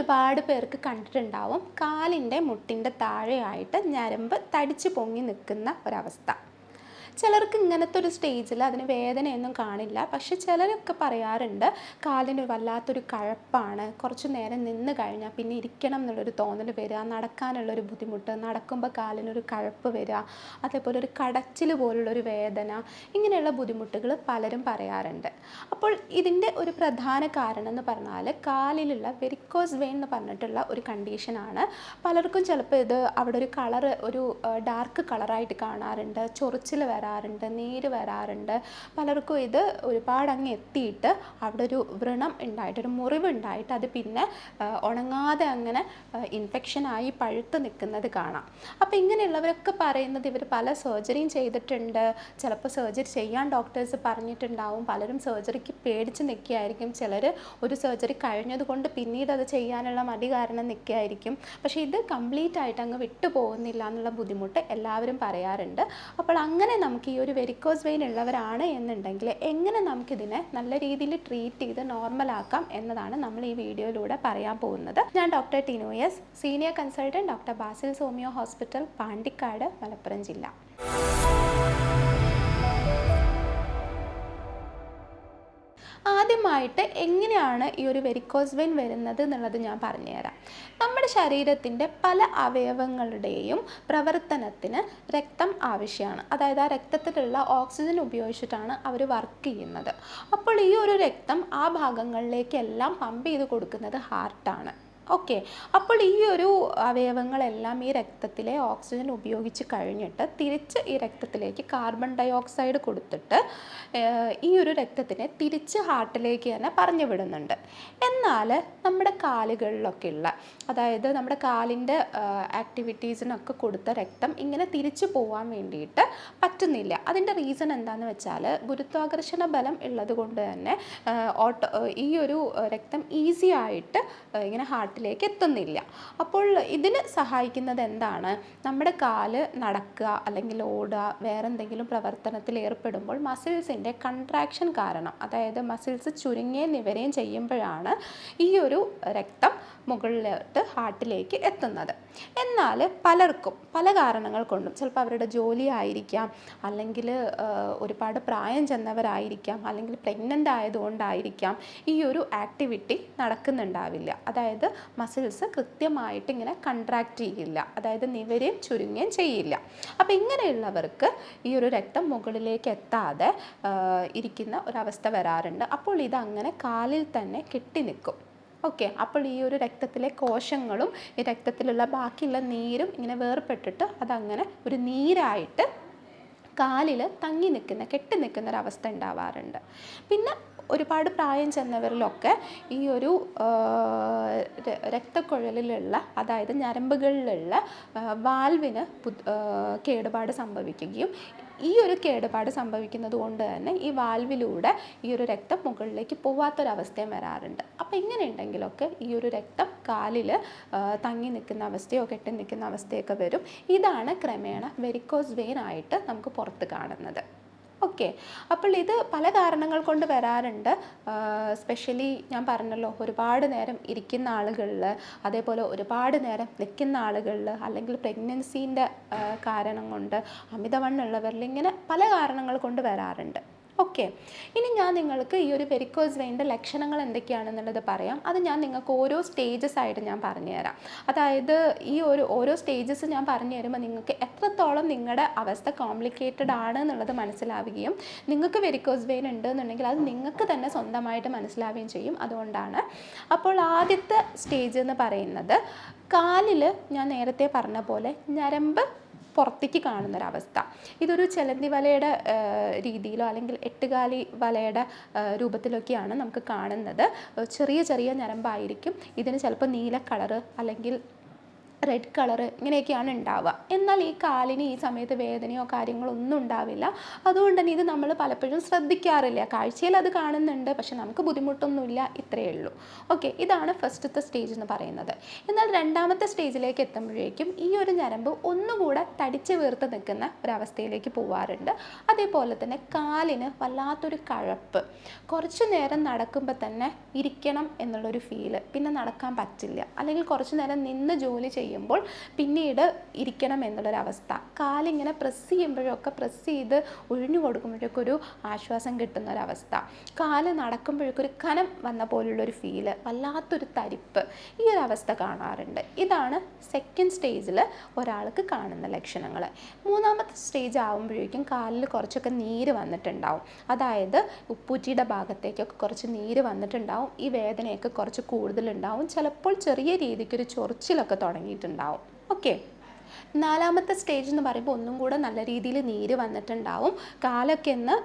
ഒരുപാട് പേർക്ക് കണ്ടിട്ടുണ്ടാവും. കാലിന്റെ മുട്ടിന്റെ താഴെയായിട്ട് ഞരമ്പ് തടിച്ച് പൊങ്ങി നിൽക്കുന്ന ഒരവസ്ഥ. ചിലർക്ക് ഇങ്ങനത്തെ ഒരു സ്റ്റേജിൽ അതിന് വേദനയൊന്നും കാണില്ല. പക്ഷെ ചിലരൊക്കെ പറയാറുണ്ട് കാലിന് വല്ലാത്തൊരു കഴപ്പാണ് കുറച്ച് നേരം നിന്ന് കഴിഞ്ഞാൽ പിന്നെ ഇരിക്കണം എന്നുള്ളൊരു തോന്നൽ വരിക നടക്കാനുള്ളൊരു ബുദ്ധിമുട്ട് നടക്കുമ്പോൾ കാലിനൊരു കഴപ്പ് വരിക അതേപോലെ ഒരു കടച്ചിൽ പോലുള്ളൊരു വേദന ഇങ്ങനെയുള്ള ബുദ്ധിമുട്ടുകൾ പലരും പറയാറുണ്ട്. അപ്പോൾ ഇതിന്റെ ഒരു പ്രധാന കാരണം എന്ന് പറഞ്ഞാൽ കാലിലുള്ള വെരിക്കോസ് വെയിൻ എന്ന് പറഞ്ഞിട്ടുള്ള ഒരു കണ്ടീഷനാണ് പലർക്കും ചിലപ്പോൾ ഇത് അവിടെ ഒരു കളർ ഒരു ഡാർക്ക് കളറായിട്ട് കാണാറുണ്ട് ചൊറിച്ചിൽ വരാറുണ്ട് നീര് വരാറുണ്ട്. പലർക്കും ഇത് ഒരുപാട് അങ്ങ് എത്തിയിട്ട് അവിടെ ഒരു വ്രണം ഉണ്ടായിട്ട് ഒരു മുറിവ് ഉണ്ടായിട്ട് അത് പിന്നെ ഉണങ്ങാതെ അങ്ങനെ ഇൻഫെക്ഷനായി പഴുത്ത് നിൽക്കുന്നത് കാണാം. അപ്പോൾ ഇങ്ങനെയുള്ളവരൊക്കെ പറയുന്നത് ഇവർ പല സർജറിയും ചെയ്തിട്ടുണ്ട്. ചിലപ്പോൾ സർജറി ചെയ്യാൻ ഡോക്ടേഴ്സ് പറഞ്ഞിട്ടുണ്ടാവും. പലരും സർജറിക്ക് പേടിച്ച് നിൽക്കുകയായിരിക്കും. ചിലർ ഒരു സർജറി കഴിഞ്ഞതുകൊണ്ട് പിന്നീട് അത് ചെയ്യാനുള്ള മടി കാരണം നിൽക്കുകയായിരിക്കും. പക്ഷേ ഇത് കംപ്ലീറ്റ് ആയിട്ട് അങ്ങ് വിട്ടുപോകുന്നില്ല എന്നുള്ള ബുദ്ധിമുട്ട് എല്ലാവരും പറയാറുണ്ട്. അപ്പോൾ അങ്ങനെ നമുക്ക് ഈ ഒരു വെരിക്കോസ് വെയിൻ ഉള്ളവരാണ് എന്നുണ്ടെങ്കിൽ എങ്ങനെ നമുക്കിതിനെ നല്ല രീതിയിൽ ട്രീറ്റ് ചെയ്ത് നോർമലാക്കാം എന്നതാണ് നമ്മൾ ഈ വീഡിയോയിലൂടെ പറയാൻ പോകുന്നത്. ഞാൻ ഡോക്ടർ ടിനോയസ് സീനിയർ കൺസൾട്ടന്റ് ഡോക്ടർ ബാസിൽ സോമിയോ ഹോസ്പിറ്റൽ പാണ്ടിക്കാട് മലപ്പുറം ജില്ല. ആദ്യമായിട്ട് എങ്ങനെയാണ് ഈ ഒരു വെരിക്കോസ് വെയിൻ വരുന്നത് എന്നുള്ളത് ഞാൻ പറഞ്ഞുതരാം. നമ്മുടെ ശരീരത്തിന്റെ പല അവയവങ്ങളുടെയും പ്രവർത്തനത്തിന് രക്തം ആവശ്യമാണ്. അതായത് ആ രക്തത്തിലുള്ള ഓക്സിജൻ ഉപയോഗിച്ചിട്ടാണ് അവർ വർക്ക് ചെയ്യുന്നത്. അപ്പോൾ ഈ ഒരു രക്തം ആ ഭാഗങ്ങളിലേക്കെല്ലാം പമ്പ് ചെയ്ത് കൊടുക്കുന്നത് ഹാർട്ടാണ് ഓക്കെ. അപ്പോൾ ഈ ഒരു അവയവങ്ങളെല്ലാം ഈ രക്തത്തിലെ ഓക്സിജൻ ഉപയോഗിച്ച് കഴിഞ്ഞിട്ട് തിരിച്ച് ഈ രക്തത്തിലേക്ക് കാർബൺ ഡൈ ഓക്സൈഡ് കൊടുത്തിട്ട് ഈ ഒരു രക്തത്തിനെ തിരിച്ച് ഹാർട്ടിലേക്ക് തന്നെ പറഞ്ഞു വിടുന്നുണ്ട്. എന്നാൽ നമ്മുടെ കാലുകളിലൊക്കെ ഉള്ള അതായത് നമ്മുടെ കാലിന്റെ ആക്ടിവിറ്റീസിനൊക്കെ കൊടുത്ത രക്തം ഇങ്ങനെ തിരിച്ചു പോകാൻ വേണ്ടിയിട്ട് പറ്റുന്നില്ല. അതിന്റെ റീസൺ എന്താണെന്ന് വെച്ചാൽ ഗുരുത്വാകർഷണ ബലം ഉള്ളത് കൊണ്ട് തന്നെ ഓട്ടോ ഈ ഒരു രക്തം ഈസി ആയിട്ട് ഇങ്ങനെ ഇങ്ങനെ ഹാർട്ടിലേക്ക് എത്തുന്നില്ല. അപ്പോൾ ഇതിന് സഹായിക്കുന്നത് എന്താണ്? നമ്മുടെ കാൽ നടക്കുക അല്ലെങ്കിൽ ഓടുക വേറെ എന്തെങ്കിലും പ്രവർത്തനത്തിൽ ഏർപ്പെടുമ്പോൾ മസിൽസിന്റെ കൺട്രാക്ഷൻ കാരണം അതായത് മസിൽസ് ചുരുങ്ങുകയും നിവരുകയും ചെയ്യുമ്പോഴാണ് ഈ ഒരു രക്തം മുകളിലോട്ട് ഹാർട്ടിലേക്ക് എത്തുന്നത്. എന്നാൽ പലർക്കും പല കാരണങ്ങൾ കൊണ്ടും ചിലപ്പോൾ അവരുടെ ജോലി ആയിരിക്കാം അല്ലെങ്കിൽ ഒരുപാട് പ്രായം ചെന്നവരായിരിക്കാം അല്ലെങ്കിൽ പ്രഗ്നന്റ് ആയതുകൊണ്ടായിരിക്കാം ഈ ഒരു ആക്ടിവിറ്റി നടക്കുന്നുണ്ടാവില്ല. അതായത് മസിൽസ് കൃത്യമായിട്ട് ഇങ്ങനെ കൺട്രാക്റ്റ് ചെയ്യില്ല. അതായത് നിവരെയും ചുരുങ്ങുകയും ചെയ്യില്ല. അപ്പോൾ ഇങ്ങനെയുള്ളവർക്ക് ഈ ഒരു രക്തം മുകളിലേക്ക് എത്താതെ ഇരിക്കുന്ന ഒരവസ്ഥ വരാറുണ്ട്. അപ്പോൾ ഇത് അങ്ങനെ കാലിൽ തന്നെ കെട്ടി നിൽക്കും. ഓക്കെ അപ്പോൾ ഈ ഒരു രക്തത്തിലെ കോശങ്ങളും ഈ രക്തത്തിലുള്ള ബാക്കിയുള്ള നീരും ഇങ്ങനെ വേർപെട്ടിട്ട് അതങ്ങനെ ഒരു നീരായിട്ട് കാലിൽ തങ്ങി നിൽക്കുന്ന കെട്ടി നിൽക്കുന്ന ഒരവസ്ഥ ഉണ്ടാവാറുണ്ട്. പിന്നെ ഒരുപാട് പ്രായം ചെന്നവരിലൊക്കെ ഈ ഒരു രക്തക്കുഴലിലുള്ള അതായത് ഞരമ്പുകളിലുള്ള വാൽവിന് കേടുപാട് സംഭവിക്കുകയും ഈ ഒരു കേടുപാട് സംഭവിക്കുന്നത് കൊണ്ട് തന്നെ ഈ വാൽവിലൂടെ ഈ ഒരു രക്തം മുകളിലേക്ക് പോവാത്തൊരവസ്ഥയും വരാറുണ്ട്. അപ്പോൾ ഇങ്ങനെ ഉണ്ടെങ്കിലൊക്കെ ഈ ഒരു രക്തം കാലിൽ തങ്ങി നിൽക്കുന്ന അവസ്ഥയോ കെട്ടി നിൽക്കുന്ന അവസ്ഥയൊക്കെ വരും. ഇതാണ് ക്രമേണ വെരിക്കോസ് വെയിൻ ആയിട്ട് നമുക്ക് പുറത്ത് കാണുന്നത്. ഓക്കെ. അപ്പോൾ ഇത് പല കാരണങ്ങൾ കൊണ്ട് വരാറുണ്ട്. സ്പെഷ്യലി ഞാൻ പറഞ്ഞല്ലോ ഒരുപാട് നേരം ഇരിക്കുന്ന ആളുകളിൽ അതേപോലെ ഒരുപാട് നേരം നിൽക്കുന്ന ആളുകളിൽ അല്ലെങ്കിൽ പ്രഗ്നൻസീന്റെ കാരണം കൊണ്ട് അമിതവണ്ണുള്ളവരിൽ ഇങ്ങനെ പല കാരണങ്ങൾ കൊണ്ട് വരാറുണ്ട്. ഓക്കെ ഇനി ഞാൻ നിങ്ങൾക്ക് ഈ ഒരു വെരിക്കോസ് വെയിന്റെ ലക്ഷണങ്ങൾ എന്തൊക്കെയാണെന്നുള്ളത് പറയാം. അത് ഞാൻ നിങ്ങൾക്ക് ഓരോ സ്റ്റേജസ് ആയിട്ട് ഞാൻ പറഞ്ഞുതരാം അതായത് ഈ ഒരു ഓരോ സ്റ്റേജസ് ഞാൻ പറഞ്ഞു തരുമ്പോൾ നിങ്ങൾക്ക് എത്രത്തോളം നിങ്ങളുടെ അവസ്ഥ കോംപ്ലിക്കേറ്റഡ് ആണ് എന്നുള്ളത് മനസ്സിലാവുകയും നിങ്ങൾക്ക് വെരിക്കോസ് വെയിൻ ഉണ്ട് എന്നുണ്ടെങ്കിൽ അത് നിങ്ങൾക്ക് തന്നെ സ്വന്തമായിട്ട് മനസ്സിലാവുകയും ചെയ്യും. അതുകൊണ്ടാണ് അപ്പോൾ ആദ്യത്തെ സ്റ്റേജ് എന്ന് പറയുന്നത് കാലിൽ ഞാൻ നേരത്തെ പറഞ്ഞ പോലെ ഞരമ്പ് പുറത്തേക്ക് കാണുന്നൊരവസ്ഥ. ഇതൊരു ചെലന്തി വലയുടെ രീതിയിലോ അല്ലെങ്കിൽ എട്ടുകാലി വലയുടെ രൂപത്തിലൊക്കെയാണ് നമുക്ക് കാണുന്നത്. ചെറിയ ചെറിയ ഞരമ്പായിരിക്കും. ഇതിന് ചിലപ്പോൾ നീല കളറ് അല്ലെങ്കിൽ റെഡ് കളർ ഇങ്ങനെയൊക്കെയാണ് ഉണ്ടാവുക. എന്നാൽ ഈ കാലിന് ഈ സമയത്ത് വേദനയോ കാര്യങ്ങളോ ഒന്നും ഉണ്ടാവില്ല. അതുകൊണ്ട് തന്നെ ഇത് നമ്മൾ പലപ്പോഴും ശ്രദ്ധിക്കാറില്ല. കാഴ്ചയിൽ അത് കാണുന്നുണ്ട് പക്ഷെ നമുക്ക് ബുദ്ധിമുട്ടൊന്നുമില്ല. ഇത്രയേ ഉള്ളൂ. ഓക്കെ ഇതാണ് ഫസ്റ്റത്തെ സ്റ്റേജ് എന്ന് പറയുന്നത്. എന്നാൽ രണ്ടാമത്തെ സ്റ്റേജിലേക്ക് എത്തുമ്പോഴേക്കും ഈ ഒരു ഞരമ്പ് ഒന്നുകൂടെ തടിച്ച് വീർത്ത് നിൽക്കുന്ന ഒരവസ്ഥയിലേക്ക് പോവാറുണ്ട്. അതേപോലെ തന്നെ കാലിന് വല്ലാത്തൊരു കഴപ്പ്. കുറച്ചു നേരം നടക്കുമ്പോൾ തന്നെ ഇരിക്കണം എന്നുള്ളൊരു ഫീൽ പിന്നെ നടക്കാൻ പറ്റില്ല. അല്ലെങ്കിൽ കുറച്ചു നേരം നിന്ന് ജോലി ചെയ്യുമ്പോൾ പിന്നീട് ഇരിക്കണം എന്നുള്ളൊരവസ്ഥ. കാലിങ്ങനെ പ്രസ് ചെയ്യുമ്പോഴൊക്കെ പ്രസ് ചെയ്ത് ഒഴിഞ്ഞു കൊടുക്കുമ്പോഴൊക്കെ ഒരു ആശ്വാസം കിട്ടുന്ന ഒരവസ്ഥ കാൽ നടക്കുമ്പോഴൊക്കെ ഒരു കനം വന്ന പോലുള്ളൊരു ഫീൽ വല്ലാത്തൊരു തരിപ്പ് ഈ ഒരു അവസ്ഥ കാണാറുണ്ട്. ഇതാണ് സെക്കൻഡ് സ്റ്റേജിൽ ഒരാൾക്ക് കാണുന്ന ലക്ഷണങ്ങൾ മൂന്നാമത്തെ സ്റ്റേജ് ആകുമ്പോഴേക്കും കാലിൽ കുറച്ചൊക്കെ നീര് വന്നിട്ടുണ്ടാവും. അതായത് ഉപ്പൂറ്റിയുടെ ഭാഗത്തേക്കൊക്കെ കുറച്ച് നീര് വന്നിട്ടുണ്ടാവും. ഈ വേദനയൊക്കെ കുറച്ച് കൂടുതലുണ്ടാവും. ചിലപ്പോൾ ചെറിയ രീതിക്ക് രീതിക്കൊരു ചൊറിച്ചിലൊക്കെ തുടങ്ങിയിട്ടുണ്ടാവും ഓക്കെ നാലാമത്തെ സ്റ്റേജ് എന്ന് പറയുമ്പോൾ ഒന്നും കൂടെ നല്ല രീതിയിൽ നീര് വന്നിട്ടുണ്ടാവും. കാലൊക്കെ ഒന്ന്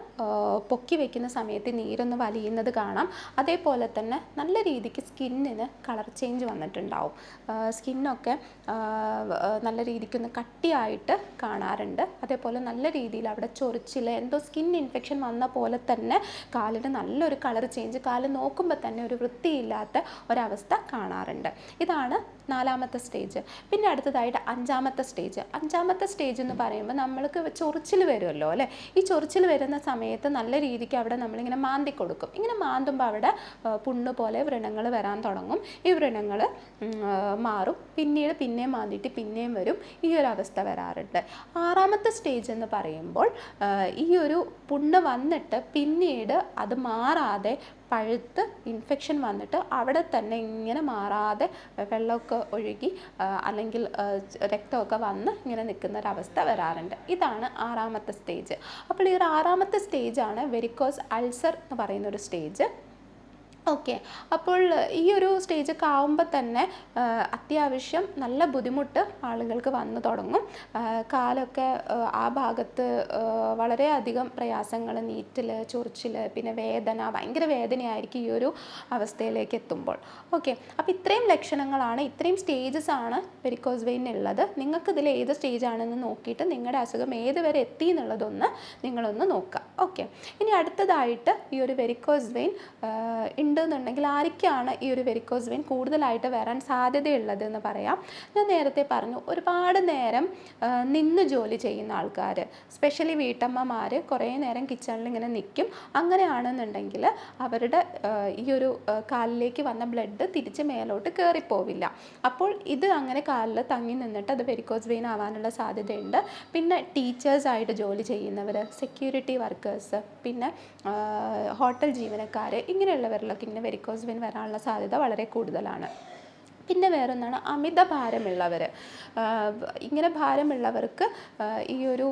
പൊക്കി വെക്കുന്ന സമയത്ത് നീരൊന്ന് വലിയുന്നത് കാണാം. അതേപോലെ തന്നെ നല്ല രീതിക്ക് സ്കിന്നിന് കളർ ചേഞ്ച് വന്നിട്ടുണ്ടാവും. സ്കിന്നൊക്കെ നല്ല രീതിക്കൊന്ന് കട്ടിയായിട്ട് കാണാറുണ്ട്. അതേപോലെ നല്ല രീതിയിൽ അവിടെ ചൊറിച്ചിൽ എന്തോ സ്കിൻ ഇൻഫെക്ഷൻ വന്ന പോലെ തന്നെ കാലിന് നല്ലൊരു കളർ ചേഞ്ച് കാൽ നോക്കുമ്പോൾ തന്നെ ഒരു വൃത്തിയില്ലാത്ത ഒരവസ്ഥ കാണാറുണ്ട്. ഇതാണ് നാലാമത്തെ സ്റ്റേജ് പിന്നെ അടുത്തതായിട്ട് അഞ്ചാമത്തെ സ്റ്റേജ് അഞ്ചാമത്തെ സ്റ്റേജ് എന്ന് പറയുമ്പോൾ നമ്മൾക്ക് ചൊറിച്ചിൽ വരുമല്ലോ അല്ലേ? ഈ ചൊറിച്ചിൽ വരുന്ന സമയത്ത് നല്ല രീതിക്ക് അവിടെ നമ്മളിങ്ങനെ മാന്തി കൊടുക്കും. ഇങ്ങനെ മാന്തുമ്പോൾ അവിടെ പുണ്ണ് പോലെ വ്രണങ്ങൾ വരാൻ തുടങ്ങും. ഈ വ്രണങ്ങൾ മാറും. പിന്നീട് പിന്നെയും മാന്തിയിട്ട് പിന്നെയും വരും. ഈ ഒരു അവസ്ഥ വരാറുണ്ട്. ആറാമത്തെ സ്റ്റേജ് എന്ന് പറയുമ്പോൾ ഈ ഒരു പുണ്ണ് വന്നിട്ട് പിന്നീട് അത് മാറാതെ പഴുത്ത് ഇൻഫെക്ഷൻ വന്നിട്ട് അവിടെ തന്നെ ഇങ്ങനെ മാറാതെ വെള്ളമൊക്കെ ഒഴുകി അല്ലെങ്കിൽ രക്തമൊക്കെ വന്ന് ഇങ്ങനെ നിൽക്കുന്ന ഒരവസ്ഥ വരാറുണ്ട്. ഇതാണ് ആറാമത്തെ സ്റ്റേജ് അപ്പോൾ ഈ ഒരു ആറാമത്തെ സ്റ്റേജാണ് വെരിക്കോസ് അൾസർ എന്ന് പറയുന്ന ഒരു സ്റ്റേജ് ഓക്കെ. അപ്പോൾ ഈ ഒരു സ്റ്റേജൊക്കെ ആവുമ്പോൾ തന്നെ അത്യാവശ്യം നല്ല ബുദ്ധിമുട്ട് ആളുകൾക്ക് വന്നു തുടങ്ങും. കാലൊക്കെ ആ, ഭാഗത്ത് വളരെയധികം പ്രയാസങ്ങൾ നീറ്റൽ ചൊറിച്ചിൽ പിന്നെ വേദന ഭയങ്കര വേദനയായിരിക്കും ഈ ഒരു അവസ്ഥയിലേക്ക് എത്തുമ്പോൾ. ഓക്കെ. അപ്പോൾ ഇത്രയും ലക്ഷണങ്ങളാണ് ഇത്രയും സ്റ്റേജസ് ആണ് വെരിക്കോസ് വെയിനുള്ളത് നിങ്ങൾക്ക് ഇതിൽ ഏത് സ്റ്റേജ് ആണെന്ന് നോക്കിയിട്ട് നിങ്ങളുടെ അസുഖം ഏത് വരെ എത്തി എന്നുള്ളതൊന്ന് നിങ്ങളൊന്ന് നോക്കുക ഓക്കെ. ഇനി അടുത്തതായിട്ട് ഈ ഒരു വെരിക്കോസ് വെയിൻ ഉണ്ടെന്നുണ്ടെങ്കിൽ ആർക്കാണ് ഈ ഒരു വെരിക്കോസ് വെയിൻ കൂടുതലായിട്ട് വരാൻ സാധ്യതയുള്ളത് എന്ന് പറയാം. ഞാൻ നേരത്തെ പറഞ്ഞു ഒരുപാട് നേരം നിന്ന് ജോലി ചെയ്യുന്ന ആൾക്കാർ സ്പെഷ്യലി വീട്ടമ്മമാർ കുറേ നേരം കിച്ചണിൽ ഇങ്ങനെ നിൽക്കും അങ്ങനെയാണെന്നുണ്ടെങ്കിൽ അവരുടെ ഈ ഒരു കാലിലേക്ക് വന്ന ബ്ലഡ് തിരിച്ച് മേലോട്ട് കയറിപ്പോവില്ല അപ്പോൾ ഇത് അങ്ങനെ കാലിൽ തങ്ങി നിന്നിട്ട് അത് വെരിക്കോസ് വെയിൻ ആവാനുള്ള സാധ്യതയുണ്ട്. പിന്നെ ടീച്ചേഴ്സായിട്ട് ജോലി ചെയ്യുന്നവർ സെക്യൂരിറ്റി വർക്കേഴ്സ് പിന്നെ ഹോട്ടൽ ജീവനക്കാർ ഇങ്ങനെയുള്ളവരിലൊക്കെ ഇങ്ങനെ വെരിക്കോസ് വെയിൻ വരാനുള്ള സാധ്യത വളരെ കൂടുതലാണ്. പിന്നെ വേറൊന്നാണ് അമിത ഭാരമുള്ളവർ ഇങ്ങനെ ഭാരമുള്ളവർക്ക് ഈ ഒരു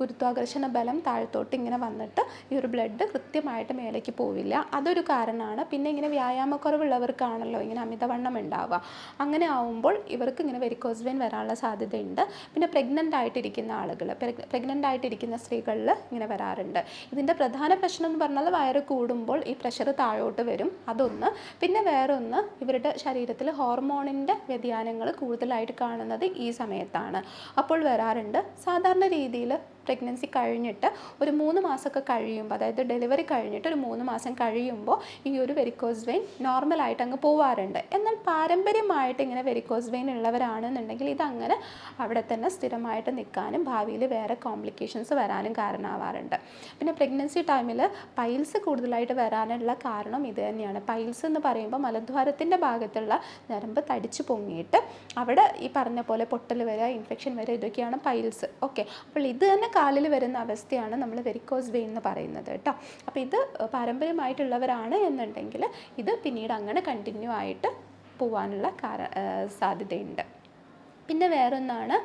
ഗുരുത്വാകർഷണ ബലം താഴത്തോട്ട് ഇങ്ങനെ വന്നിട്ട് ഈ ഒരു ബ്ലഡ് കൃത്യമായിട്ട് മേലേക്ക് പോവില്ല. അതൊരു കാരണമാണ്. പിന്നെ ഇങ്ങനെ വ്യായാമക്കുറവുള്ളവർക്കാണല്ലോ ഇങ്ങനെ അമിതവണ്ണം ഉണ്ടാവുക. അങ്ങനെ ആവുമ്പോൾ ഇവർക്ക് ഇങ്ങനെ വെരിക്കോസ് വരാനുള്ള സാധ്യതയുണ്ട്. പിന്നെ പ്രഗ്നന്റ് ആയിട്ടിരിക്കുന്ന ആളുകൾ പ്രഗ്നന്റ് ആയിട്ടിരിക്കുന്ന സ്ത്രീകളിൽ ഇങ്ങനെ വരാറുണ്ട്. ഇതിന്റെ പ്രധാന പ്രശ്നം എന്ന് പറഞ്ഞാൽ വയറ് കൂടുമ്പോൾ ഈ പ്രഷർ താഴോട്ട് വരും. അതൊന്ന്. പിന്നെ വേറൊന്ന് ഇവരുടെ ശരീരത്തിൽ ഹോർമോണിന്റെ വ്യതിയാനങ്ങൾ കൂടുതലായിട്ട് കാണുന്നത് ഈ സമയത്താണ്. അപ്പോൾ വരാറുണ്ട് സാധാരണ രീതിയിൽ പ്രഗ്നൻസി കഴിഞ്ഞിട്ട് ഒരു മൂന്ന് മാസമൊക്കെ കഴിയുമ്പോൾ അതായത് ഡെലിവറി കഴിഞ്ഞിട്ട് ഒരു മൂന്ന് മാസം കഴിയുമ്പോൾ ഈ ഒരു വെരിക്കോസ് വെയിൻ നോർമലായിട്ട് അങ്ങ് പോവാറുണ്ട്. എന്നാൽ പാരമ്പര്യമായിട്ട് ഇങ്ങനെ വെരിക്കോസ് വെയിൻ ഉള്ളവരാണെന്നുണ്ടെങ്കിൽ ഇതങ്ങനെ അവിടെ തന്നെ സ്ഥിരമായിട്ട് നിൽക്കാനും ഭാവിയിൽ വേറെ കോംപ്ലിക്കേഷൻസ് വരാനും കാരണമാവാറുണ്ട്. പിന്നെ പ്രഗ്നൻസി ടൈമിൽ പൈൽസ് കൂടുതലായിട്ട് വരാനുള്ള കാരണം ഇത് തന്നെയാണ്. പൈൽസ് എന്ന് പറയുമ്പോൾ മലദ്വാരത്തിന്റെ ഭാഗത്തുള്ള ഞരമ്പ് തടിച്ചു പൊങ്ങിയിട്ട് അവിടെ ഈ പറഞ്ഞ പോലെ പൊട്ടൽ വരിക ഇൻഫെക്ഷൻ വരിക ഇതൊക്കെയാണ് പൈൽസ് ഓക്കെ അപ്പോൾ ഇത് തന്നെ കാലിൽ വരുന്ന അവസ്ഥയാണ് നമ്മൾ വെരിക്കോസ് വെയിൻ എന്ന് പറയുന്നത് കേട്ടോ. അപ്പോൾ ഇത് പാരമ്പര്യമായിട്ടുള്ളവരാണ് എന്നുണ്ടെങ്കിൽ ഇത് പിന്നീട് അങ്ങനെ കണ്ടിന്യൂ ആയിട്ട് പോവാനുള്ള കാര സാധ്യതയുണ്ട്. പിന്നെ വേറൊന്നാണ്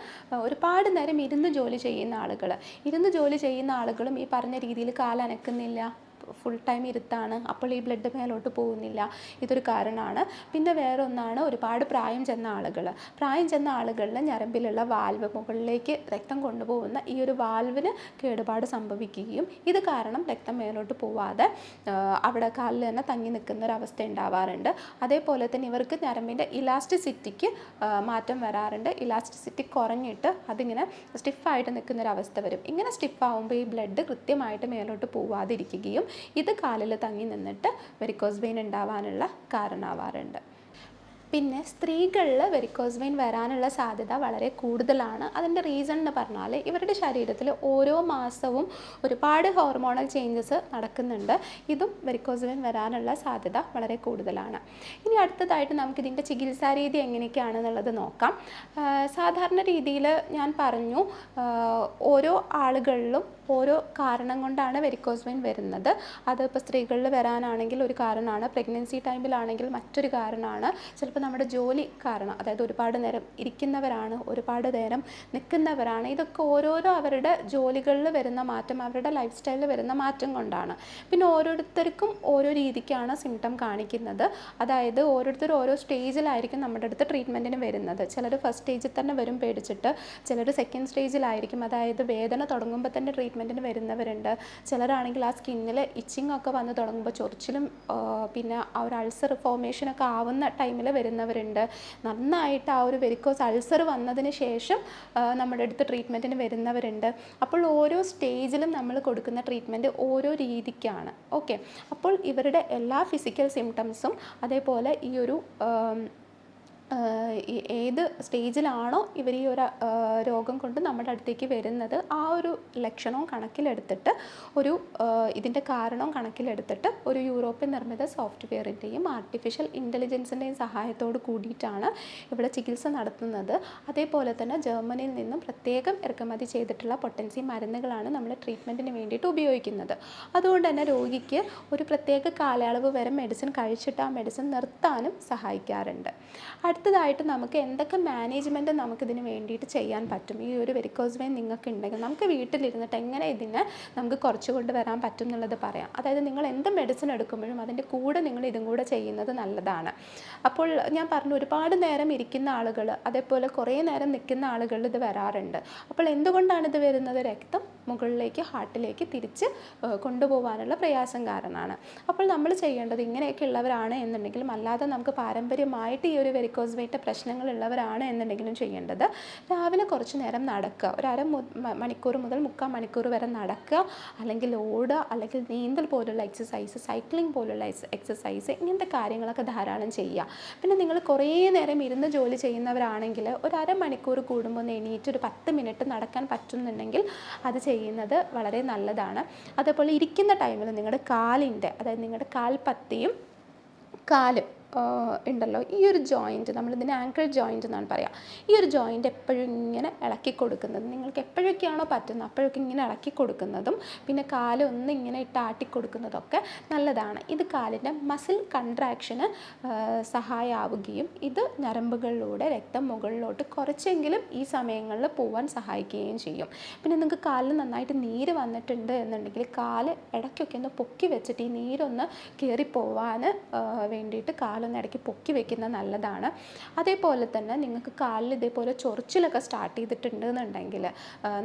ഒരുപാട് നേരം ഇരുന്ന് ജോലി ചെയ്യുന്ന ആളുകൾ ഇരുന്ന് ജോലി ചെയ്യുന്ന ആളുകളും ഈ പറഞ്ഞ രീതിയിൽ കാലനക്കുന്നില്ല. Full time ഇരുത്താണ്. അപ്പോൾ ഈ ബ്ലഡ് മേലോട്ട് പോകുന്നില്ല. ഇതൊരു കാരണമാണ്. പിന്നെ വേറെ ഒന്നാണ് ഒരുപാട് പ്രായം ചെന്ന ആളുകൾ പ്രായം ചെന്ന ആളുകളിൽ ഞരമ്പിലുള്ള വാൽവ് മുകളിലേക്ക് രക്തം കൊണ്ടുപോകുന്ന ഈ ഒരു വാൽവിന് കേടുപാട് സംഭവിക്കുകയും ഇത് കാരണം രക്തം മേലോട്ട് പോവാതെ അവിടെ കാലിൽ തന്നെ തങ്ങി നിൽക്കുന്ന ഒരു അവസ്ഥ ഉണ്ടാവാറുണ്ട്. അതേപോലെ തന്നെ ഇവർക്ക് ഞരമ്പിന്റെ ഇലാസ്റ്റിസിറ്റിക്ക് മാറ്റം വരാറുണ്ട്. ഇലാസ്റ്റിസിറ്റി കുറഞ്ഞിട്ട് അതിങ്ങനെ സ്റ്റിഫായിട്ട് നിൽക്കുന്നൊരവസ്ഥ വരും. ഇങ്ങനെ സ്റ്റിഫ് ആകുമ്പോൾ ഈ ബ്ലഡ് കൃത്യമായിട്ട് മേലോട്ട് പോവാതിരിക്കുകയും ഇത് കാലിൽ തങ്ങി നിന്നിട്ട് വെരിക്കോസ് വെയിൻ ഉണ്ടാവാനുള്ള കാരണമാവാറുണ്ട്. പിന്നെ സ്ത്രീകളിൽ വെരിക്കോസ് വെയിൻ വരാനുള്ള സാധ്യത വളരെ കൂടുതലാണ്. അതിന്റെ റീസൺ എന്ന് പറഞ്ഞാൽ ഇവരുടെ ശരീരത്തിൽ ഓരോ മാസവും ഒരുപാട് ഹോർമോണൽ ചേഞ്ചസ് നടക്കുന്നുണ്ട്. ഇതും വെരിക്കോസ് വെയിൻ വരാനുള്ള സാധ്യത വളരെ കൂടുതലാണ്. ഇനി അടുത്തതായിട്ട് നമുക്കിതിന്റെ ചികിത്സാ രീതി എങ്ങനെയൊക്കെയാണെന്നുള്ളത് നോക്കാം. സാധാരണ രീതിയിൽ ഞാൻ പറഞ്ഞു ഓരോ ആളുകളിലും ഓരോ കാരണം കൊണ്ടാണ് വെരിക്കോസ് വെയിൻ വരുന്നത്. അത് ഇപ്പോൾ സ്ത്രീകളിൽ വരാനാണെങ്കിൽ ഒരു കാരണമാണ്. പ്രഗ്നൻസി ടൈമിലാണെങ്കിൽ മറ്റൊരു കാരണമാണ്. ചിലപ്പോൾ നമ്മുടെ ജോലി കാരണം അതായത് ഒരുപാട് നേരം ഇരിക്കുന്നവരാണ് ഒരുപാട് നേരം നിൽക്കുന്നവരാണ്. ഇതൊക്കെ ഓരോരോ അവരുടെ ജോലികളിൽ വരുന്ന മാറ്റം അവരുടെ ലൈഫ് സ്റ്റൈലിൽ വരുന്ന മാറ്റം കൊണ്ടാണ്. പിന്നെ ഓരോരുത്തർക്കും ഓരോ രീതിക്കാണ് സിംറ്റം കാണിക്കുന്നത്. അതായത് ഓരോരുത്തർ ഓരോ സ്റ്റേജിലായിരിക്കും നമ്മുടെ അടുത്ത് ട്രീറ്റ്മെന്റിന് വരുന്നത്. ചിലർ ഫസ്റ്റ് സ്റ്റേജിൽ തന്നെ വരും പേടിച്ചിട്ട് ചിലർ സെക്കൻഡ് സ്റ്റേജിലായിരിക്കും അതായത് വേദന തുടങ്ങുമ്പോൾ തന്നെ ട്രീറ്റ്മെന്റിന് വരുന്നവരുണ്ട്. ചിലരാണെങ്കിൽ ആ സ്കിന്നിൽ ഇച്ചിങ് ഒക്കെ വന്ന് തുടങ്ങുമ്പോൾ ചൊറിച്ചിലും പിന്നെ ആ ഒരു അൾസർ ഫോമേഷനൊക്കെ ആവുന്ന ടൈമിൽ വരുന്നവരുണ്ട്. നന്നായിട്ട് ആ ഒരു വെരിക്കോസ് അൾസർ വന്നതിന് ശേഷം നമ്മുടെ അടുത്ത് ട്രീറ്റ്മെന്റിന് വരുന്നവരുണ്ട്. അപ്പോൾ ഓരോ സ്റ്റേജിലും നമ്മൾ കൊടുക്കുന്ന ട്രീറ്റ്മെന്റ് ഓരോ രീതിക്കാണ്. ഓക്കെ അപ്പോൾ ഇവരുടെ എല്ലാ ഫിസിക്കൽ സിംറ്റംസും അതേപോലെ ഈ ഒരു ഏത് സ്റ്റേജിലാണോ ഇവർ ഈ ഒരു രോഗം കൊണ്ട് നമ്മുടെ അടുത്തേക്ക് വരുന്നത് ആ ഒരു ലക്ഷണവും കണക്കിലെടുത്തിട്ട് ഒരു ഇതിന്റെ കാരണവും കണക്കിലെടുത്തിട്ട് ഒരു യൂറോപ്യൻ നിർമ്മിത സോഫ്റ്റ്വെയറിന്റെയും ആർട്ടിഫിഷ്യൽ ഇന്റലിജൻസിന്റെയും സഹായത്തോട് കൂടിയിട്ടാണ് ഇവിടെ ചികിത്സ നടത്തുന്നത്. അതേപോലെ തന്നെ ജർമ്മനിയിൽ നിന്നും പ്രത്യേകം ഇറക്കുമതി ചെയ്തിട്ടുള്ള പൊട്ടൻസി മരുന്നുകളാണ് നമ്മൾ ട്രീറ്റ്മെന്റിന് വേണ്ടിയിട്ട് ഉപയോഗിക്കുന്നത്. അതുകൊണ്ട് തന്നെ രോഗിക്ക് ഒരു പ്രത്യേക കാലയളവ് വരെ മെഡിസിൻ കഴിച്ചിട്ട് ആ മെഡിസിൻ നിർത്താനും സഹായിക്കാറുണ്ട്. അടുത്തതായിട്ട് നമുക്ക് എന്തൊക്കെ മാനേജ്മെന്റ് നമുക്കിതിന് വേണ്ടിയിട്ട് ചെയ്യാൻ പറ്റും? ഈ ഒരു വെരിക്കോസ് വെയിൻ നിങ്ങൾക്ക് ഉണ്ടെങ്കിൽ നമുക്ക് വീട്ടിലിരുന്നിട്ട് എങ്ങനെ ഇതിനെ നമുക്ക് കുറച്ച് കൊണ്ടുവരാൻ പറ്റും എന്നുള്ളത് പറയാം. അതായത് നിങ്ങൾ എന്ത് മെഡിസിൻ എടുക്കുമ്പോഴും അതിന്റെ കൂടെ നിങ്ങൾ ഇതും കൂടെ ചെയ്യുന്നത് നല്ലതാണ്. അപ്പോൾ ഞാൻ പറഞ്ഞു ഒരുപാട് നേരം ഇരിക്കുന്ന ആളുകൾ അതേപോലെ കുറേ നേരം നിൽക്കുന്ന ആളുകളിൽ ഇത് വരാറുണ്ട്. അപ്പോൾ എന്തുകൊണ്ടാണ് ഇത് വരുന്നത്? രക്തം മുകളിലേക്ക് ഹാർട്ടിലേക്ക് തിരിച്ച് കൊണ്ടുപോകാനുള്ള പ്രയാസം കാരണമാണ്. അപ്പോൾ നമ്മൾ ചെയ്യേണ്ടത് ഇങ്ങനെയൊക്കെ ഉള്ളവരാണ് എന്നുണ്ടെങ്കിലും അല്ലാതെ നമുക്ക് പാരമ്പര്യമായിട്ട് ഈ ഒരു വെരിക്കോസ് വെയിറ്റ് പ്രശ്നങ്ങളുള്ളവരാണ് എന്നുണ്ടെങ്കിലും ചെയ്യേണ്ടത് രാവിലെ കുറച്ച് നേരം നടക്കുക. ഒരു അര മണിക്കൂർ മുതൽ മുക്കാൽ മണിക്കൂർ വരെ നടക്കുക. അല്ലെങ്കിൽ ഓടുക അല്ലെങ്കിൽ നീന്തൽ പോലുള്ള എക്സസൈസ് സൈക്ലിംഗ് പോലുള്ള എക്സസൈസ് ഇങ്ങനത്തെ കാര്യങ്ങളൊക്കെ ധാരാളം ചെയ്യുക. പിന്നെ നിങ്ങൾ കുറേ നേരം ഇരുന്ന് ജോലി ചെയ്യുന്നവരാണെങ്കിൽ ഒരു അര മണിക്കൂർ കൂടുമ്പോൾ ഒന്ന് എണീറ്റ് ഒരു പത്ത് മിനിറ്റ് നടക്കാൻ പറ്റുന്നുണ്ടെങ്കിൽ അത് ചെയ്യുന്നത് വളരെ നല്ലതാണ്. അതേപോലെ ഇരിക്കുന്ന ടൈമിൽ നിങ്ങളുടെ കാലിന്റെ അതായത് നിങ്ങളുടെ കാൽപ്പത്തിയും കാൽ ഉണ്ടല്ലോ. ഈ ഒരു ജോയിന്റ് നമ്മളിതിന് ആങ്കിൾ ജോയിന്റ് എന്നാണ് പറയുക ഈ ഒരു ജോയിന്റ് എപ്പോഴും ഇങ്ങനെ ഇളക്കി കൊടുക്കുന്നത് നിങ്ങൾക്ക് എപ്പോഴൊക്കെയാണോ പറ്റുന്നത് അപ്പോഴൊക്കെ ഇങ്ങനെ ഇളക്കി കൊടുക്കുന്നതും പിന്നെ കാലൊന്ന് ഇങ്ങനെ ഇട്ടാട്ടി കൊടുക്കുന്നതൊക്കെ നല്ലതാണ്. ഇത് കാലിന്റെ മസിൽ കൺട്രാക്ഷന് സഹായമാവുകയും ഇത് ഞരമ്പുകളിലൂടെ രക്തം മുകളിലോട്ട് കുറച്ചെങ്കിലും ഈ സമയങ്ങളിൽ പോവാൻ സഹായിക്കുകയും ചെയ്യും. പിന്നെ നിങ്ങൾക്ക് കാലിൽ നന്നായിട്ട് നീര് വന്നിട്ടുണ്ട് എന്നുണ്ടെങ്കിൽ കാൽ ഇടയ്ക്കൊക്കെ ഒന്ന് പൊക്കി വെച്ചിട്ട് ഈ നീരൊന്ന് കയറിപ്പോവാൻ വേണ്ടിയിട്ട് കാലൊന്ന് ഇടയ്ക്ക് പൊക്കി വെക്കുന്നത് നല്ലതാണ്. അതേപോലെ തന്നെ നിങ്ങൾക്ക് കാലിൽ ഇതേപോലെ ചൊറിച്ചിലൊക്കെ സ്റ്റാർട്ട് ചെയ്തിട്ടുണ്ട് എന്നുണ്ടെങ്കിൽ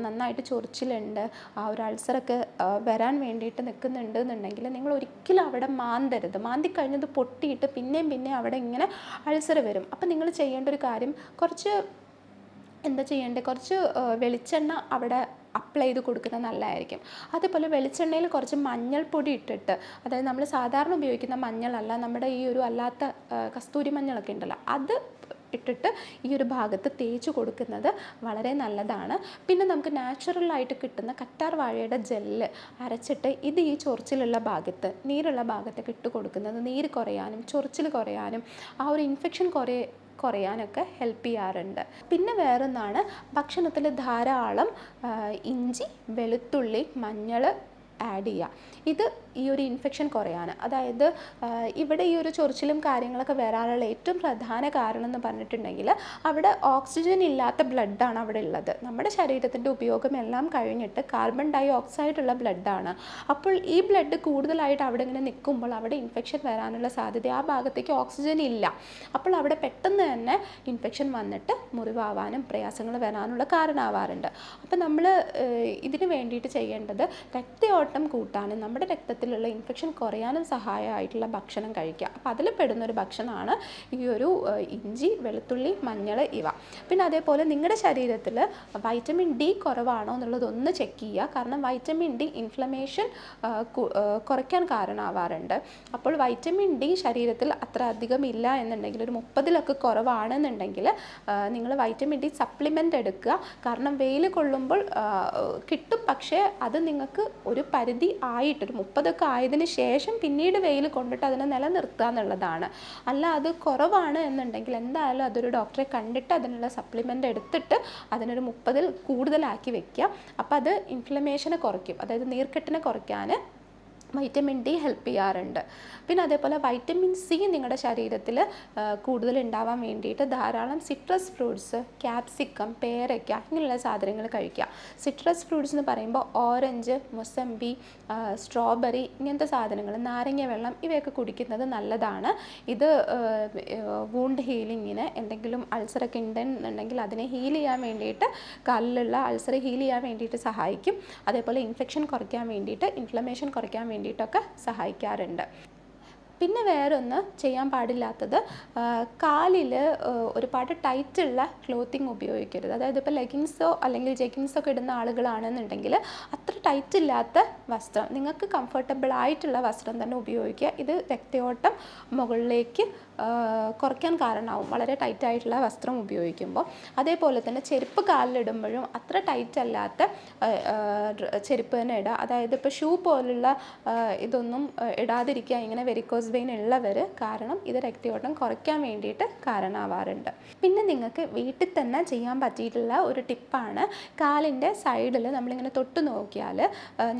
നന്നായിട്ട് ചൊറിച്ചിലുണ്ട് ആ ഒരു അൾസറൊക്കെ വരാൻ വേണ്ടിയിട്ട് നിൽക്കുന്നുണ്ട് എന്നുണ്ടെങ്കിൽ നിങ്ങൾ ഒരിക്കലും അവിടെ മാന്തരുത്. മാന്തി കഴിഞ്ഞത് പൊട്ടിയിട്ട് പിന്നെയും പിന്നെയും അവിടെ ഇങ്ങനെ അൾസർ വരും. അപ്പം നിങ്ങൾ ചെയ്യേണ്ട ഒരു കാര്യം കുറച്ച് എന്താ ചെയ്യേണ്ടത്? കുറച്ച് വെളിച്ചെണ്ണ അവിടെ അപ്ലൈ ചെയ്ത് കൊടുക്കുന്നത് നല്ലതായിരിക്കും. അതേപോലെ വെളിച്ചെണ്ണയിൽ കുറച്ച് മഞ്ഞൾപ്പൊടി ഇട്ടിട്ട് അതായത് നമ്മൾ സാധാരണ ഉപയോഗിക്കുന്ന മഞ്ഞളല്ല നമ്മുടെ ഈ ഒരു അല്ലാത്ത കസ്തൂരി മഞ്ഞളൊക്കെ ഉണ്ടല്ലോ അത് ഇട്ടിട്ട് ഈ ഒരു ഭാഗത്ത് തേച്ച് കൊടുക്കുന്നത് വളരെ നല്ലതാണ്. പിന്നെ നമുക്ക് നാച്ചുറലായിട്ട് കിട്ടുന്ന കറ്റാർ വാഴയുടെ ജെല്ല് അരച്ചിട്ട് ഇത് ഈ ചൊറിച്ചിലുള്ള ഭാഗത്ത് നീരുള്ള ഭാഗത്തൊക്കെ ഇട്ട് കൊടുക്കുന്നത് നീര് കുറയാനും ചൊറിച്ചിൽ കുറയാനും ആ ഒരു ഇൻഫെക്ഷൻ കുറേ കുറയാനൊക്കെ ഹെൽപ്പ് ചെയ്യാറുണ്ട്. പിന്നെ വേറൊന്നാണ് ഭക്ഷണത്തിൽ ധാരാളം ഇഞ്ചി വെളുത്തുള്ളി മഞ്ഞൾ ആഡ് ചെയ്യുക. ഇത് ഈ ഒരു ഇൻഫെക്ഷൻ കുറയാണ്. അതായത് ഇവിടെ ഈ ഒരു ചൊറിച്ചിലും കാര്യങ്ങളൊക്കെ വരാനുള്ള ഏറ്റവും പ്രധാന കാരണം എന്ന് പറഞ്ഞിട്ടുണ്ടെങ്കിൽ അവിടെ ഓക്സിജൻ ഇല്ലാത്ത ബ്ലഡാണ് അവിടെ ഉള്ളത്. നമ്മുടെ ശരീരത്തിന്റെ ഉപയോഗം എല്ലാം കഴിഞ്ഞിട്ട് കാർബൺ ഡൈ ഓക്സൈഡുള്ള ബ്ലഡാണ് അപ്പോൾ ഈ ബ്ലഡ് കൂടുതലായിട്ട് അവിടെ ഇങ്ങനെ നിൽക്കുമ്പോൾ അവിടെ ഇൻഫെക്ഷൻ വരാനുള്ള സാധ്യത ആ ഭാഗത്തേക്ക് ഓക്സിജൻ ഇല്ല. അപ്പോൾ അവിടെ പെട്ടെന്ന് തന്നെ ഇൻഫെക്ഷൻ വന്നിട്ട് മുറിവാവാനും പ്രയാസങ്ങൾ വരാനുള്ള കാരണമാവാറുണ്ട്. അപ്പോൾ നമ്മൾ ഇതിന് വേണ്ടിയിട്ട് ചെയ്യേണ്ടത് രക്തയോട്ടം കൂട്ടാനും നമ്മുടെ രക്തത്തിലുള്ള ഇൻഫെക്ഷൻ കുറയാനും സഹായമായിട്ടുള്ള ഭക്ഷണം കഴിക്കുക. അപ്പോൾ അതിൽ പെടുന്ന ഒരു ഭക്ഷണമാണ് ഈ ഒരു ഇഞ്ചി വെളുത്തുള്ളി മഞ്ഞൾ ഇവ. പിന്നെ അതേപോലെ നിങ്ങളുടെ ശരീരത്തിൽ വൈറ്റമിൻ ഡി കുറവാണോ എന്നുള്ളത് ഒന്ന് ചെക്ക് ചെയ്യുക. കാരണം വൈറ്റമിൻ ഡി ഇൻഫ്ലമേഷൻ കുറയ്ക്കാൻ കാരണമാവാറുണ്ട്. അപ്പോൾ വൈറ്റമിൻ ഡി ശരീരത്തിൽ അത്ര അധികം ഇല്ല എന്നുണ്ടെങ്കിൽ ഒരു മുപ്പതിലൊക്കെ കുറവാണെന്നുണ്ടെങ്കിൽ നിങ്ങൾ വൈറ്റമിൻ ഡി സപ്ലിമെന്റ് എടുക്കുക. കാരണം വെയിൽ കൊള്ളുമ്പോൾ കിട്ടും. പക്ഷേ അത് നിങ്ങൾക്ക് ഒരു പരിധി ആയിട്ട് ഒരു മുപ്പതൊക്കെ ആയതിനു ശേഷം പിന്നീട് വെയിൽ കൊണ്ടിട്ട് അതിനെ നിലനിർത്തുക എന്നുള്ളതാണ്. അല്ല അത് കുറവാണ് എന്നുണ്ടെങ്കിൽ എന്തായാലും അതൊരു ഡോക്ടറെ കണ്ടിട്ട് അതിനുള്ള സപ്ലിമെന്റ് എടുത്തിട്ട് അതിനൊരു മുപ്പതിൽ കൂടുതലാക്കി വെക്കുക. അപ്പോൾ അത് ഇൻഫ്ലമേഷനെ കുറയ്ക്കും. അതായത് നീർക്കെട്ടിനെ കുറയ്ക്കാൻ വൈറ്റമിൻ ഡി ഹെൽപ്പ് ചെയ്യാറുണ്ട്. പിന്നെ അതേപോലെ വൈറ്റമിൻ സി നിങ്ങളുടെ ശരീരത്തിൽ കൂടുതൽ ഉണ്ടാവാൻ വേണ്ടിയിട്ട് ധാരാളം സിട്രസ് ഫ്രൂട്ട്സ് ക്യാപ്സിക്കം പേരയ്ക്ക ഇങ്ങനെയുള്ള സാധനങ്ങൾ കഴിക്കുക. സിട്രസ് ഫ്രൂട്ട്സ് എന്ന് പറയുമ്പോൾ ഓറഞ്ച് മൊസമ്പി സ്ട്രോബെറി ഇങ്ങനത്തെ സാധനങ്ങൾ നാരങ്ങ വെള്ളം ഇവയൊക്കെ കുടിക്കുന്നത് നല്ലതാണ്. ഇത് വൂണ്ട് ഹീലിങ്ങിന് എന്തെങ്കിലും അൾസറൊക്കെ ഉണ്ടെന്നുണ്ടെങ്കിൽ അതിനെ ഹീൽ ചെയ്യാൻ വേണ്ടിയിട്ട് കല്ലുള്ള അൾസർ ഹീൽ ചെയ്യാൻ വേണ്ടിയിട്ട് സഹായിക്കും. അതേപോലെ ഇൻഫെക്ഷൻ കുറയ്ക്കാൻ വേണ്ടിയിട്ട് ഇൻഫ്ലമേഷൻ കുറയ്ക്കാൻ വേണ്ടിയിട്ടൊക്കെ സഹായിക്കാറുണ്ട്. പിന്നെ വേറൊന്ന് ചെയ്യാൻ പാടില്ലാത്തത് കാലിൽ ഒരുപാട് ടൈറ്റുള്ള ക്ലോത്തിങ് ഉപയോഗിക്കരുത്. അതായത് ഇപ്പോൾ ലെഗിങ്സോ അല്ലെങ്കിൽ ജെഗിങ്സോ ഒക്കെ ഇടുന്ന ആളുകളാണെന്നുണ്ടെങ്കിൽ അത്ര ടൈറ്റ് ഇല്ലാത്ത വസ്ത്രം നിങ്ങൾക്ക് കംഫർട്ടബിൾ ആയിട്ടുള്ള വസ്ത്രം തന്നെ ഉപയോഗിക്കുക. ഇത് രക്തയോട്ടം മുകളിലേക്ക് കുറയ്ക്കാൻ കാരണമാവും. വളരെ ടൈറ്റ് ആയിട്ടുള്ള വസ്ത്രം ഉപയോഗിക്കുമ്പോൾ. അതേപോലെ തന്നെ ചെരുപ്പ് കാലിലിടുമ്പോഴും അത്ര ടൈറ്റ് അല്ലാത്ത ചെരുപ്പ് തന്നെ ഇടുക അതായത് ഇപ്പോൾ ഷൂ പോലുള്ള ഇതൊന്നും ഇടാതിരിക്കുക ഇങ്ങനെ വെരിക്കോസ് വെയിൻ ഉള്ളവർ കാരണം ഇത് രക്തയോട്ടം കുറയ്ക്കാൻ വേണ്ടിയിട്ട് കാരണമാവാറുണ്ട്. പിന്നെ നിങ്ങൾക്ക് വീട്ടിൽ തന്നെ ചെയ്യാൻ പറ്റിയിട്ടുള്ള ഒരു ടിപ്പാണ് കാലിന്റെ സൈഡിൽ നമ്മളിങ്ങനെ തൊട്ട് നോക്കിയാൽ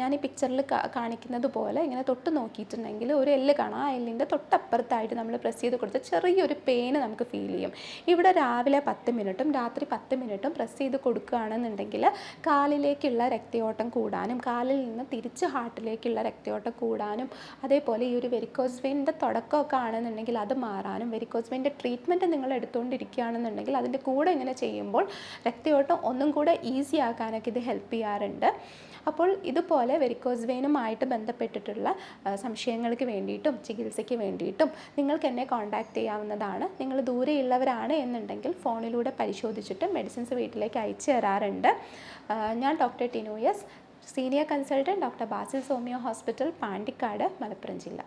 ഞാൻ ഈ പിക്ചറിൽ കാണിക്കുന്നത് പോലെ ഇങ്ങനെ തൊട്ട് നോക്കിയിട്ടുണ്ടെങ്കിൽ ഒരു എല്ല് കാണാം. ആ എല്ലിന്റെ തൊട്ടപ്പുറത്തായിട്ട് നമ്മൾ പ്രസ് ചെയ്ത് കൊടുത്ത് ചെറിയൊരു പെയിന് നമുക്ക് ഫീൽ ചെയ്യും. ഇവിടെ രാവിലെ പത്ത് മിനിറ്റും രാത്രി പത്ത് മിനിറ്റും പ്രസ് ചെയ്ത് കൊടുക്കുകയാണെന്നുണ്ടെങ്കിൽ കാലിലേക്കുള്ള രക്തയോട്ടം കൂടാനും കാലിൽ നിന്ന് തിരിച്ച് ഹാർട്ടിലേക്കുള്ള രക്തയോട്ടം കൂടാനും അതേപോലെ ഈ ഒരു വെരിക്കോസ് വെയിന്റെ തുടക്കമൊക്കെ ആണെന്നുണ്ടെങ്കിൽ അത് മാറാനും വെരിക്കോസ് വെയിന്റെ ട്രീറ്റ്മെന്റ് നിങ്ങൾ എടുത്തുകൊണ്ടിരിക്കുകയാണെന്നുണ്ടെങ്കിൽ അതിന്റെ കൂടെ ഇങ്ങനെ ചെയ്യുമ്പോൾ രക്തയോട്ടം ഒന്നും കൂടെ ഈസി ആക്കാനൊക്കെ ഇത് ഹെൽപ്പ് ചെയ്യാറുണ്ട്. അപ്പോൾ ഇതുപോലെ വെരിക്കോസ് വെയിനുമായിട്ട് ബന്ധപ്പെട്ടിട്ടുള്ള സംശയങ്ങൾക്ക് വേണ്ടിയിട്ടും ചികിത്സയ്ക്ക് വേണ്ടിയിട്ടും നിങ്ങൾക്ക് എന്നെ കോൺടാക്റ്റ് ചെയ്യാവുന്നതാണ്. നിങ്ങൾ ദൂരെയുള്ളവരാണ് എന്നുണ്ടെങ്കിൽ ഫോണിലൂടെ പരിശോധിച്ചിട്ട് മെഡിസിൻസ് വീട്ടിലേക്ക് അയച്ചു തരാറുണ്ട്. ഞാൻ ഡോക്ടർ ടിനോയസ് സീനിയർ കൺസൾട്ടന്റ് ഡോക്ടർ ബാസിൽ സോമിയോ ഹോസ്പിറ്റൽ പാണ്ടിക്കാട് മലപ്പുറം ജില്ല.